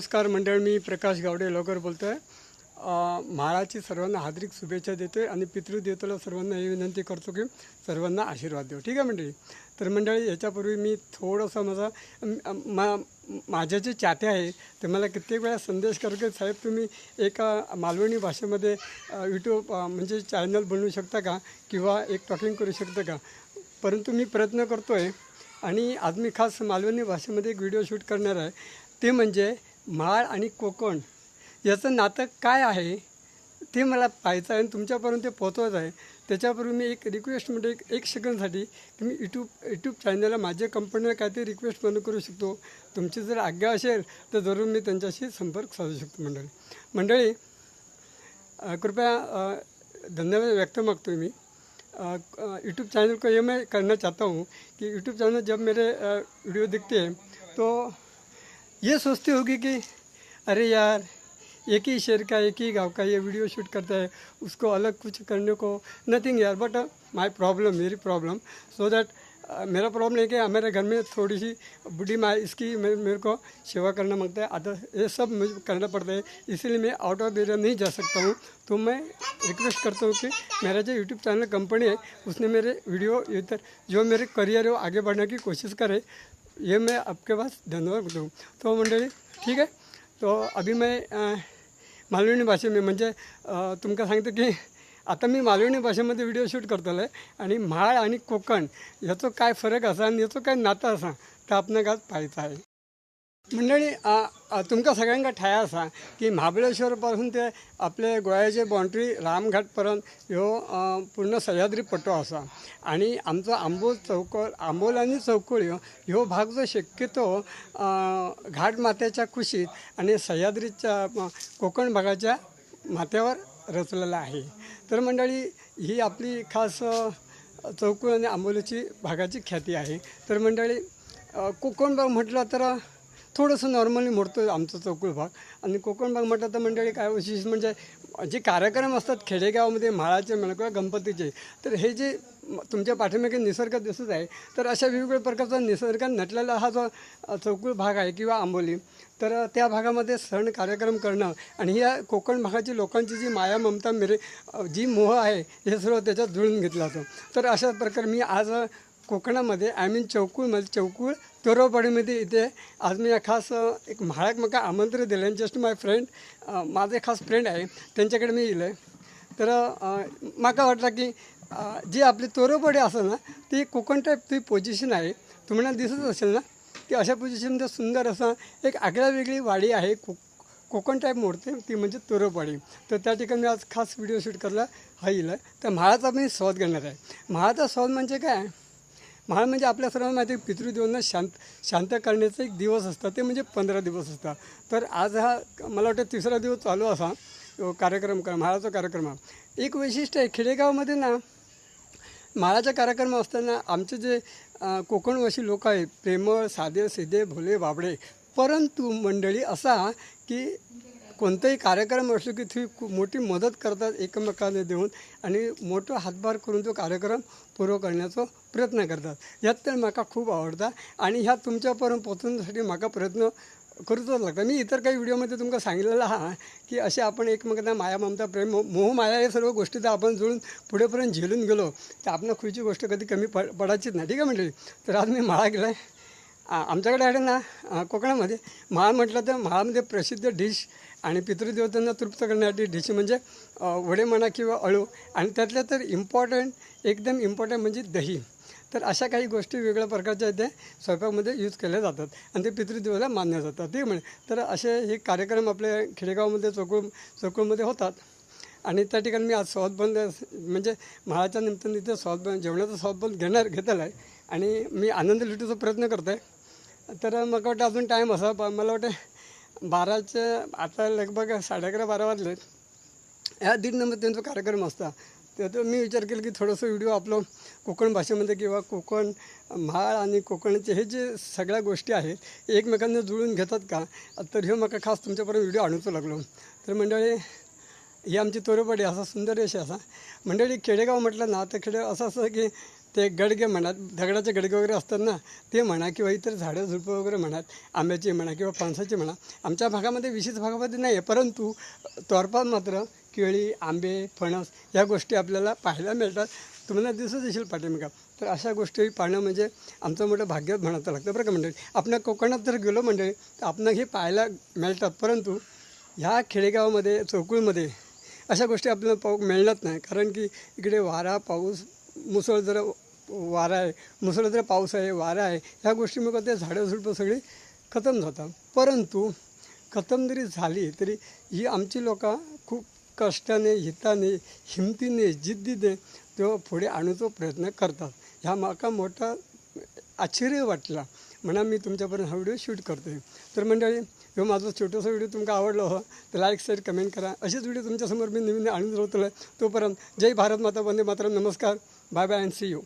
नमस्कार मंडळ मी प्रकाश गावडे लवकर बोलतो आहे महाराजची सर्वांना हार्दिक शुभेच्छा देतो आणि पितृदेवतेला सर्वांना ही विनंती करतो की सर्वांना आशीर्वाद देऊ. ठीक आहे मंडळी? तर मंडळी याच्यापूर्वी मी थोडंसं माझा मा माझ्या जे चाहते आहे ते मला कित्येक वेळा संदेश करतो की साहेब तुम्ही एका मालवणी भाषेमध्ये यूट्यूब म्हणजे चॅनल बनवू शकता का? किंवा एक टॉकिंग करू शकता का? परंतु मी प्रयत्न करतो आहे आणि आज मी खास मालवणी भाषेमध्ये एक व्हिडिओ शूट करणार आहे. ते म्हणजे माळ आणि कोकण याचं नातं काय आहे ते मला पाहायचं आहे आणि तुमच्यापर्यंत ते पोचवायचं आहे. त्याच्यापूर्वी मी एक रिक्वेस्ट म्हणजे एक एक सेकंदसाठी की मी यूट्यूब यूट्यूब चॅनलला माझ्या कंपनीला काहीतरी रिक्वेस्ट म्हणून करू शकतो. तुमची जर आज्ञा असेल तर जरूर मी त्यांच्याशी संपर्क साधू शकतो मंडळी. मंडळी कृपया धन्यवाद व्यक्त मागतो मी. यूट्यूब चैनल को ये मैं करना चाहता हूँ कि यूट्यूब चैनल जब मेरे वीडियो दिखते हैं तो ये सोचती होगी कि, अरे यार, एक ही शहर का, एक ही गाँव का ये वीडियो शूट करता है, उसको अलग कुछ करने को नथिंग यार बट माय प्रॉब्लम मेरी प्रॉब्लम सो दैट मेरा प्रॉब्लम है कि मेरे घर में थोड़ी सी बूढ़ी माँ इसकी मेरे को सेवा करना माँगता है अदर ये सब मुझे करना पड़ता है, इसीलिए मैं आउट ऑफ़ एरिया नहीं जा सकता हूँ तो मैं रिक्वेस्ट करता हूँ कि मेरा जो यूट्यूब चैनल कंपनी है, उसने मेरे वीडियो इधर, जो मेरे करियर है, वो आगे बढ़ने की कोशिश करे ये मैं आपके पास धन्यवाद करता तो मंडळी ठीक आहे तो अभी मैं मालवणी भाषे म्हणजे तुमका सांगतो की आता मी मालवणी भाषेमध्ये व्हिडिओ शूट करतलो आहे आणि म्हाळ आणि कोकण याचं काय फरक असा आणि याचं काय नातं असा तर आपणाक आज पाहायचं आहे. मंडळी तुमका सगळ्यांका ठाय असा की महाबळेश्वरपासून ते आपले गोव्याचे रामघाट रामघाटपर्यंत ह्यो पूर्ण सह्याद्री पट्टो असा आणि आमचो आंबोल चौकळ आंबोल आणि चौकळ्यो ह्यो भाग जो शक्यतो घाट माथ्याच्या कुशीत आणि सह्याद्रीच्या कोकण भागाच्या माथ्यावर रचलेला आहे. तर मंडळी ही आपली खास अ, आणि आंबोलीची भागाची ख्याती आहे. तर मंडळी कोकण भाग म्हटलं तर थोडंसं नॉर्मली मोडतो आमचा चौकुळ भाग. आणि कोकण भाग म्हटलं तर मंडळी काय विशेष म्हणजे जे कार्यक्रम असतात खेडेगावामध्ये म्हाळाचे म्हणा किंवा गणपतीचे तर हे जे तुमच्या पाठीमागे निसर्ग दिसत आहे तर अशा वेगवेगळ्या प्रकारचा निसर्ग नटलेला हा जो चौकूळ चौकुळ भाग आहे किंवा आंबोली तर त्या भागामध्ये सण कार्यक्रम करणं आणि या कोकण भागाची लोकांची जी माया ममता मेरे जी मोह आहे हे सर्व त्याच्यात जुळून घेतलं जातं. तर अशा प्रकारे मी आज कोकणामध्ये आय मीन चौकुळमध्ये चौकुळ तोरवपाडीमध्ये इथे आज मी खास एक म्हाळाक म्हाका आमंत्रण दिलं जस्ट माय फ्रेंड माझे खास फ्रेंड आहे त्यांच्याकडे मी येलं तर अ, म्हाका वाटलं की जी आपली तोरवपाडी असेल ना ती कोकण टाईप ती पोझिशन आहे. तुम्हाला दिसत असेल ना की अशा पोझिशनमध्ये सुंदर असं एक आगळ्या वेगळी वाडी आहे को कोकण टाईप मोडते ती म्हणजे तोरवपाडी. तर त्या ठिकाणी मी आज खास व्हिडिओ शूट करला हा येईल तर म्हाळाचा मी स्वाद घेणार आहे. म्हाळाचा स्वाद म्हणजे काय? महाळ म्हणजे आपल्या सर्वांना माहिती आहे पितृदेवांना शांत शांत करण्याचा एक दिवस असतात ते म्हणजे पंधरा दिवस असतात. तर आज हा मला वाटतं तिसरा दिवस चालू असा कार्यक्रम कर महाळाचा कार्यक्रम एक वैशिष्ट्य आहे खेडेगावामध्ये ना महाळाचा कार्यक्रम असताना आमचे जे कोकणवासी लोक आहेत प्रेमळ साधे सिधे भोले बाबडे परंतु मंडळी असा की कोणताही कार्यक्रम असलो की ती खूप मोठी मदत करतात एकमेकाला देऊन आणि मोठं हातभार करून तो कार्यक्रम पूर्ण करण्याचा प्रयत्न करतात. यात तर म्हाका खूप आवडता आणि ह्या तुमच्यापर्यंत पोचवण्यासाठी म्हाका प्रयत्न करूचच लागतं मी इतर काही व्हिडिओमध्ये तुमका सांगितलेलं हा की असे आपण एकमेकांना माया ममता प्रेम मोह- माया या सर्व गोष्टी तर आपण जुळून पुढेपर्यंत झेलून गेलो तर आपण खुईची गोष्ट कधी कमी पड पडायचीच नाही. ठीक आहे म्हणजे तर आज मी माळा गेला आहे आमच्याकडे आहे ना कोकणामध्ये म्हाळ म्हटलं तर माळामध्ये प्रसिद्ध डिश आणि पितृदेवतांना तृप्त करण्यासाठी डिश म्हणजे वडे म्हणा किंवा अळू. आणि त्यातल्या तर इम्पॉर्टंट एकदम इम्पॉर्टंट म्हणजे दही. तर अशा काही गोष्टी वेगळ्या प्रकारच्या इथे स्वयंपाकमध्ये यूज केल्या जातात. आणि ते पितृदेवाला मानल्या जातात. ते म्हणे. तर असे हे कार्यक्रम आपल्या खेडेगावामध्ये चौकुळ चौकुळमध्ये होतात. आणि त्या ठिकाणी मी आज स्वाद बंद म्हणजे म्हाळाच्या निमित्तानं इथे स्वाद बंद जेवणाचा स्वाद बंद घेणार घेतलेला आहे. आणि मी आनंद लुटूचा प्रयत्न करतो आहे तर मग वाटतं अजून टाईम असा पण मला वाटतं बाराचं आता लगभग साडे अकरा बारा वाजले. ह्या दीड नंबर त्यांचा कार्यक्रम असता. त्यातून मी विचार केला की थोडंसं व्हिडिओ आपलं कोकण भाषेमध्ये किंवा कोकण म्हाळ आणि कोकणचे हे जे सगळ्या गोष्टी आहेत एकमेकांना जुळून घेतात का? तर हे मला खास तुमच्यापर्यंत व्हिडिओ आणूचो लागलो. तर मंडळी ही आमची तोरपडी असा सुंदर यश असा. मंडळी खेडेगाव म्हटलं ना तर खेडे असं असं की ते गडगे म्हणा दगडाचे गडगे वगैरे असतात ना ते म्हणा किंवा इतर झाडं झुडपं वगैरे म्हणा आंब्याची म्हणा किंवा फणसाची म्हणा आमच्या भागामध्ये विशेष भागामध्ये नाही आहे परंतु तोरपात मात्र केळी आंबे फणस या गोष्टी आपल्याला पाहायला मिळतात. तुम्हाला दिसत असेल पाठिंबा तर अशा गोष्टी पाहणं म्हणजे आमचं मोठं भाग्य म्हणावं लागतं बरं का मंडळी. आपण कोकणात जर गेलो मंडळी तर आपण हे पाहायला मिळतात परंतु ह्या खेडेगावामध्ये चौकुळमध्ये अशा गोष्टी आपल्याला पाहू मिळणार नाही. कारण की इकडे वारा पाऊस मुसळ जर वारा आहे. मुसळधार पाऊस आहे वारा आहे. ह्या गोष्टीमुळे ते झाडं झुडपं सगळी खतम जातात परंतु खतम जरी झाली तरी ही आमची लोकं खूप कष्टाने हिताने हिमतीने जिद्दीने तो पुढे आणूचो प्रयत्न करतात. ह्या माका मोठा आश्चर्य वाटला. म्हणा मी तुमच्यापर्यंत हा व्हिडिओ शूट करतो तर मंडळी ह्यो माझा छोटासा व्हिडिओ तुमका आवडला हो तर लाईक शेअर कमेंट करा. असेच व्हिडिओ तुमच्यासमोर मी नवीन आणून राहतो तोपर्यंत जय भारत माता वंदे मातरम. नमस्कार. Bye bye and see you